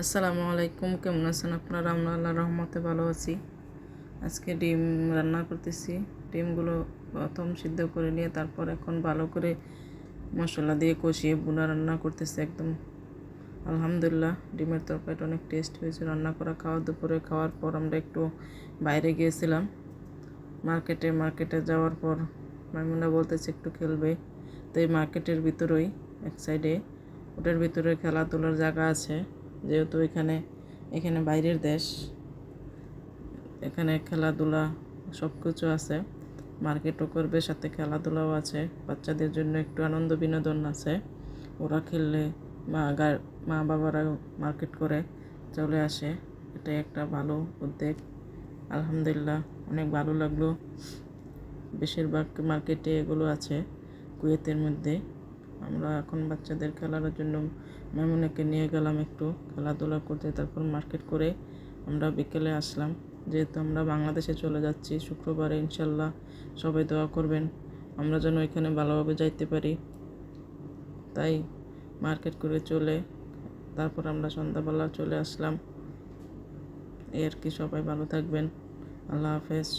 আসসালামু আলাইকুম, কেমন আছেন আপনারা? আমরা আল্লাহ রহমতে ভালো আছি। আজকে ডিম রান্না করতেছি। ডিমগুলো প্রথম সিদ্ধ করে নিয়ে তারপর এখন ভালো করে মশলা দিয়ে কষিয়ে বুনা রান্না করতেছি একদম। আলহামদুলিল্লাহ, ডিমের তরকারিটা অনেক টেস্ট হয়েছে। রান্না করা খাওয়া, দুপুরে খাওয়ার পর আমরা একটু বাইরে গিয়েছিলাম। মার্কেটে মার্কেটে যাওয়ার পর মাইমুনা বলতেছে একটু খেলবে। তো এই মার্কেটের ভিতরেই, এক সাইডে ওটার ভিতরে খেলাধুলার জায়গা আছে। যেহেতু এখানে এখানে বাইরের দেশ। এখানে খেলাধুলা সব কিছু আছে। মার্কেটও করবে, সাথে খেলাধুলাও আছে। বাচ্চাদের জন্য একটু আনন্দ বিনোদন আছে। ওরা খেললে মা মা বাবারা মার্কেট করে চলে আসে। এটাই একটা ভালো উদ্যোগ। আলহামদুলিল্লাহ, অনেক ভালো লাগল। বেশিরভাগ মার্কেটে এগুলো আছে কুয়েতের মধ্যে। আমরা এখন বাচ্চাদের খেলার জন্য মেমুনাকে নিয়ে গেলাম একটু খেলাধুলা করতে, তারপর মার্কেট করে আমরা বিকেলে আসলাম। যেহেতু আমরা বাংলাদেশে চলে যাচ্ছি, শুক্রবারে ইনশাল্লাহ সবাই দোয়া করবেন, আমরা যেন এখানে ভালোভাবে যাইতে পারি। তাই মার্কেট করে চলে, তারপর আমরা সন্ধ্যাবেলা চলে আসলাম। এই আর কি, সবাই ভালো থাকবেন। আল্লাহ হাফেজ।